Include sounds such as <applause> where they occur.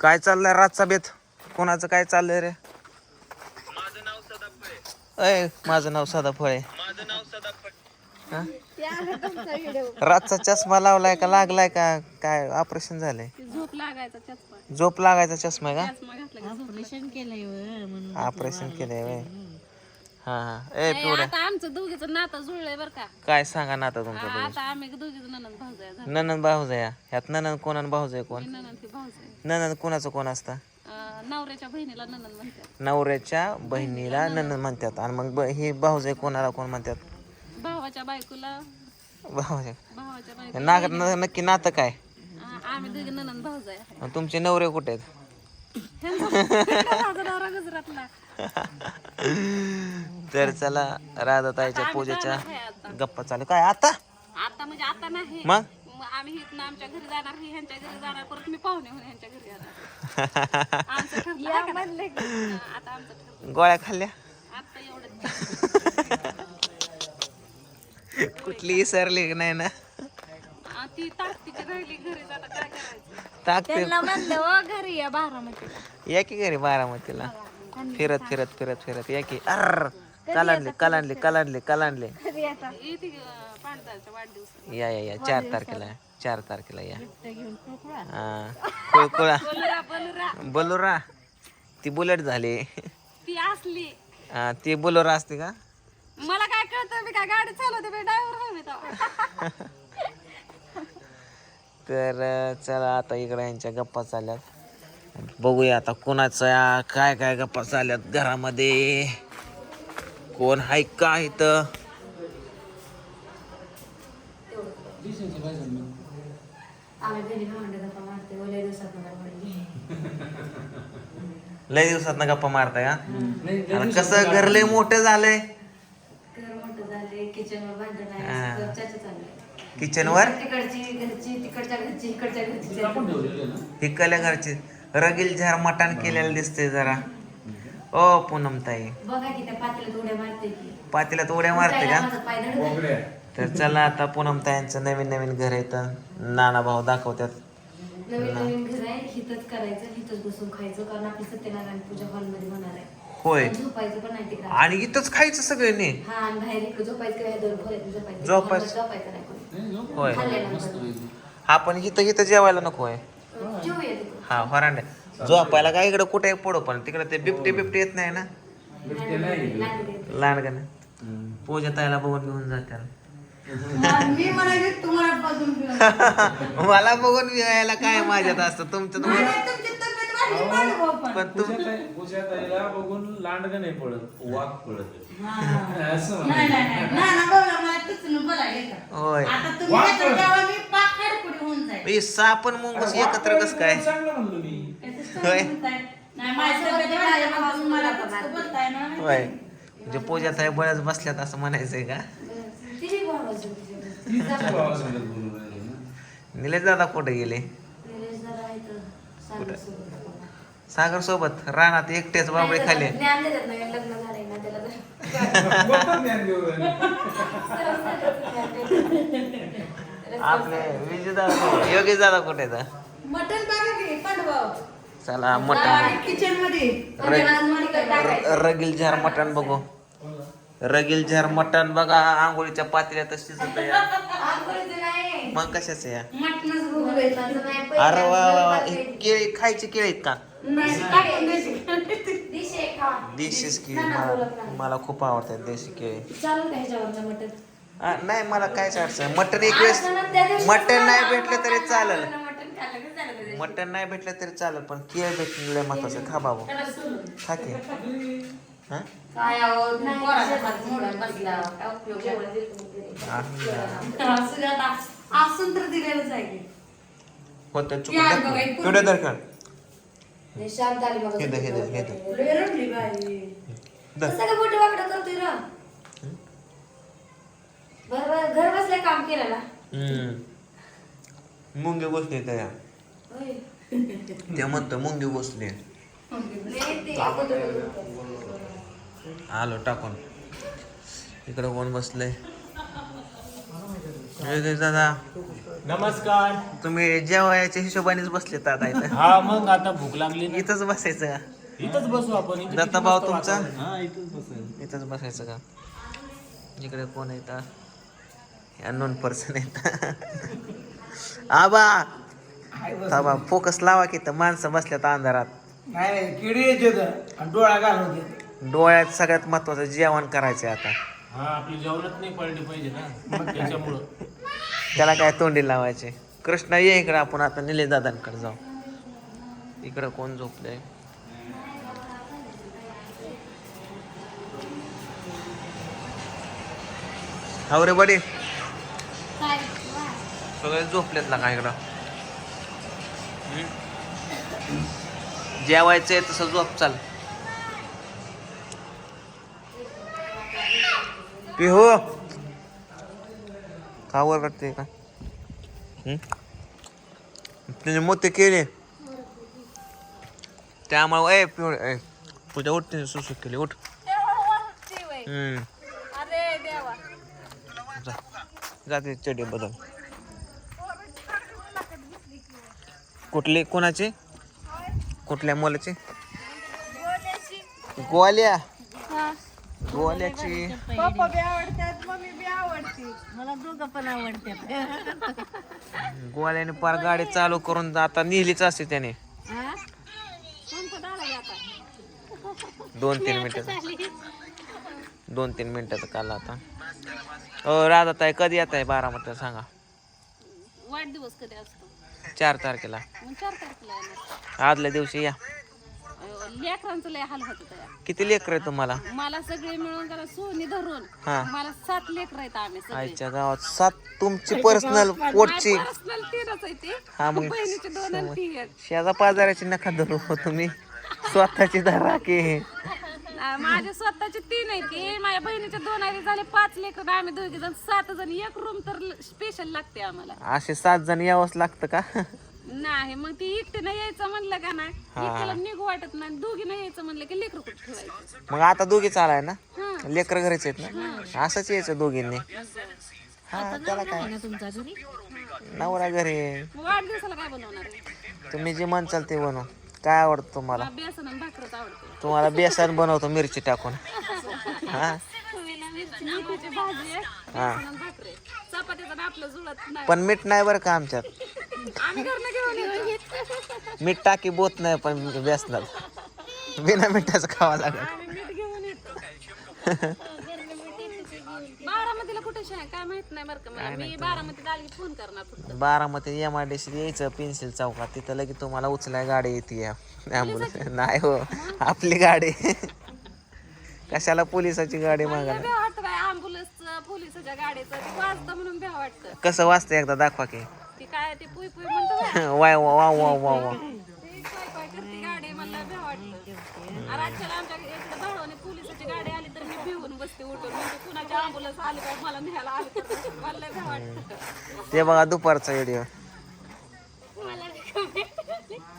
काय चाललंय रातचा बेत? कोणाचं काय चाललंय रे? अय माझं नाव सदा फळे. हा? रातचा चष्मा लावलाय का लागलाय का? काय ऑपरेशन झालंय? झोप लागायचा चष्मा. झोप लागायचा चष्मा आहे चष्मा घातला की? झोप ऑपरेशन केलंय व म्हणून ऑपरेशन केलंय वय. हा हा. ए नाही, पिवड्या. आता आमचं दोघीचं नातं जुळलंय बरं का. काय सांगा ना आता तुमचं आता आम्ही दोघीचं ननंद भाऊज आहे ह्यात ननंद कोण आणि भाऊज आहे कोण? ननंद ती भाऊज ननंद कोणाचं कोण असतं? अं, नवऱ्याच्या बहिणीला ननंद म्हणतात. नवऱ्याच्या बहिणीला म्हणतात. आणि मग ब- ही भाऊज कोणाला कोण म्हणतात? भावाच्या बायकोला. भाऊज भावाच्या बायको नाग न- नक्की नातं काय? आम्ही दोघी ननंद भाऊज आहे. आणि तुमचे नवरे कुठे आहेत? माझा नवरा गुजरातला? तर चला राधाताईच्या पूजेच्या गप्पा चालू. काय आता? आता म्हणजे आता नाही. मग? आम्ही इथनं आमच्या घरी जाणार ही ह्यांच्या घरी जाणार परत मी पाहुणे होऊन ह्यांच्या घरी जाणार आमचं ठरलं आहे <laughs> का नाही? हा, आता आमचं ठरलं गोळ्या खाल्ल्या? आता एवढं <laughs> कुठली विसरली नाही ना? ती राहिली घरी जाता काय करायचं? टाकते त्यांना म्हणलं व घरी या बारामतीला. या की घरी बारामतीला? फिरत फिरत फिरत फिरत या की. अर कलांडले कलांडले कलांडले कलांडले. घरी आता येते पांडदाच्या वाढदिवस. या या या. चार तारखेला. चार तारखेला या. हा कुळकुळा. बोलुरा. ती बुलेट झाली. ती असली. हा, ती बोलोरा असते का? मला काय कळतं मी काय गाडी चालवते मी ड्रायव्हर <laughs> तर चला आता इकडे यांच्या गप्पा चालल्यात. बघूया आता कोणाच्या काय काय गप्पा चालल्यात घरामध्ये. कोण हाय का इथं? आम्ही घरी भांडे गप्पा मारते ओल्या दिवसात मला पडली लय दिवसात गप्पा मारताय का आणि कसं घर लय मोठं झालंय. घर मोठं झाले किचनवर भांडण हा. आहे. चर्चा चालली किचनवर तिकडची घरची तिकडच्या घरची इकडच्या घरची इकडल्या घरची. रगील झार मटण केलेलं दिसतंय जरा. ओ पूनम ताई बघा की त्या उड्या मारते की. पातीला उड्या मारते का? माझा पाय धडधड तर चला आता पूनम ताईंचं नवीन नवीन घर येतं नाना भाऊ दाखवतात. नवीन नवीन घर आहे. हिथंच करायचं हिथंच बसून खायचं कारण आपली सत्यनारायण पूजा हॉलमध्ये होणार आहे. होय. झोपायचं पण नाही तिकडे. आणि इथंच खायचं सगळ्यांनी हा आणि बाहेर इकडे झोपायचं किंवा दोन खोल्यात झोपायचं झोपायचं. हॉलमध्ये झोपायचं नाही कोणी. होय. हा पण. इथं इथं जेवायला नको आहे. जेवूया तिकडे हा वरांडे झोपायला काय इकडे कुठे पडू पण. तिकडे ते बिबटे बिबटे येत नाही ना? लहान का पूजा ताईला बघून घेऊन जात्याला. मी म्हणाले तुम्हाला बघून <laughs> मला बघून यायला काय माझ्यात असतं? तुमचं तुम्हाला तुमची तब्येत वाढली पाहिजे बुवा पण. पण तुम पूजा ताईला बघून लांडगा नाही पडत वाघ पडत. असं नाही नाही नाही ना ना बघा मला तुझं बोलायला येतं. होय. आता तुम्ही येता तेव्हा मी पाक कडकुडी होऊन जाईल. ए, साप आणि मुंगूस एकत्र कस काय? चांगलं म्हणलो मी. होय. नाही मला बोलताय ना. होय. म्हणजे पूजा ताई बळच बसल्यात असं म्हणायचंय का? निलेश दादा कुठे गेले. सागर सोबत? रानात एकटेच बाबळे खाले. आपले विजय दादा योगेश दादा कुठे चला मटण. मध्ये. रगील झार मटण बघू. रगील झार मटण बघा आंघोळीच्या आंघोळीचं नाही. मग कशाच या? अरे वा वा वा. हे केळी खायची केळी आहेत का. देशीच केळी. मला खूप आवडतात देशी केळी. हा, नाही मला कायच अडचण मटण एक वेळेस आज ना त्या दिवशी मटण नाही मला भेटलं तरी चालेल. मटण. मटण नाही भेटलं तरी चालेल पण केळ भेटले महत्वाचं खा बाबू. खा की <laughs> हा काय आहो, पोराचा हात मोडून बसला. काय उपयोग नाही. असू दे आता. असून तर दिलेलंच आहे की. होतं या बघा, चुकून एक पिढ्या दरकड हे शांत आली बघा. हे दे, हे दे, हे दे. लय रडली बाई. दर. कसं काय बोटं वाकडं करतोय र? बरं, बरं, घर बसल्या काम केलं ना हम्म मुंगे बसले त्या होय. ते म्हणतो मुंगे बसले ते आलो टाकून. इकडं कोण बसलंय? योगेश दादा. नमस्कार. तुम्ही जेवायच्या हिशोबानेच बसले दादा इथं. हा मग आता भूक लागली ना. इथंच बसायचं का? इथंच बसू आपण. इथं दत्ता किती भाऊ मस्त तुमचा? वातावरण. हा इथंच बसायचं. इथंच बसायचं का? इकडे कोण येतात अननोन पर्सन येतात आबा! आबा फोकस लावा की तर माणसं बसल्यात अंधारात. नाही किडी येते आणि डोळा घालून देते डोळ्यात सगळ्यात महत्वाचं जेवण करायचं आता. हा आपली जेवणात नाही पडली पाहिजे ना. त्याच्यामुळं. त्याला काय तोंडी लावायचे. कृष्णा ये इकडे आपण आता निलेश दादांकडे जाऊ. इकडं कोण झोपलंय? हाव रे बडे. सगळे झोपलेत ना काय इकडं? जेवायचंय तसं झोप चाल. पिहो. का वर करते का? हं? तुझे मोठे केले. त्यामुळे ए पिवळे ए तुझ्या उठते सुसू केली उठ. जाते चढी बदल. कुठले कोणाचे? कुठल्या मुलाचे? गोवाल्या गोवाल्याची पप्पा बी आवडतात मम्मी बी आवडते. मला दोघं पण आवडतात. गोवाल्याने पार गाडी चालू करून आता नेलीच असते त्याने. आता? दोन तीन मिनिटाचं दोन तीन मिनिटाचं काल आता. हो राधा ताई कधी येत आहे बारामतीला सांगा. वाढदिवस कधी असतो? चार तारखेला. मग चार तारखेला येणार. आदल्या दिवशी या. लेकरांचं लय हाल होत होतं किती लेकर आहे तुम्हाला? मला सगळे मिळून जरा सोनी धरून. हा. मला सात लेकर आहेत आम्ही सगळे. आईच्या गावात सात तुमची पर्सनल पोटची. पर्सनल तीनच आहे ते. हा मग बहिणीचे दोन आणि ती एक. शेजा पाजाराची नका धरू हो तुम्ही. स्वतःची धरा की. आ, माझे स्वतःचे तीन आहे ते. माझ्या बहिणीचे दोन आहे ते झाले पाच लेकर. आम्ही दोघे जण सात जण. एक रूम तर स्पेशल लागते आम्हाला. असे सात जण यावंच लागतं का? नाही मग ती एकटीनं यायचं म्हणलं का नाही? एकट्याला निघू वाटत नाही दोघीनं यायचं म्हणलं की लेकर कुठे ठेवायचं? मग आता दोघी चालाय ना. लेकर घरीच आहेत ना? असंच यायचं दोघींनी. हा त्याला काय? तुमचा घरी? नवरा घरी. आहे. मग वाढदिवसाला काय बनवणार आहे? तुम्ही जे म्हणचाल ते बनव. काय आवडतं तुम्हाला? मला बेसन आणि भाकरच आवडते. तुम्हाला बेसन बनवतो मिरची टाकून. हा? मेथीची भाजी आहे. हा. बेसन आणि भाकरी आहे. चपातीचं आणि आपलं जुळत नाही. पण मीठ नाही बरं का आमच्यात? आम्ही घरनं घेऊन येतो. मीठ टाकी बोत नाही पण बेसनात बिना मिठाचं खावा लागेल. आम्ही मीठ घेऊन येतो. बारामतीला कुठे शाळा काय माहीत नाही बरं का. मला मी बारामतीत आली की फोन करणार फक्त. Baramati M I D C यायचं पेन्सिल चौकात. तिथं लगेच तुम्हाला उचलाय गाडी येते ॲम्ब्युलन्स नाही हो आपली गाडी. कशाला पोलिसाची गाडी मागायला पोलिसाच्या गाडीचं म्हणून भ्या कसं वाजतं एकदा दाखवा की. ती काय ते पुय पुय म्हणतो वा वा वा वा वा ते बघा दुपारचा व्हिडिओ <laughs>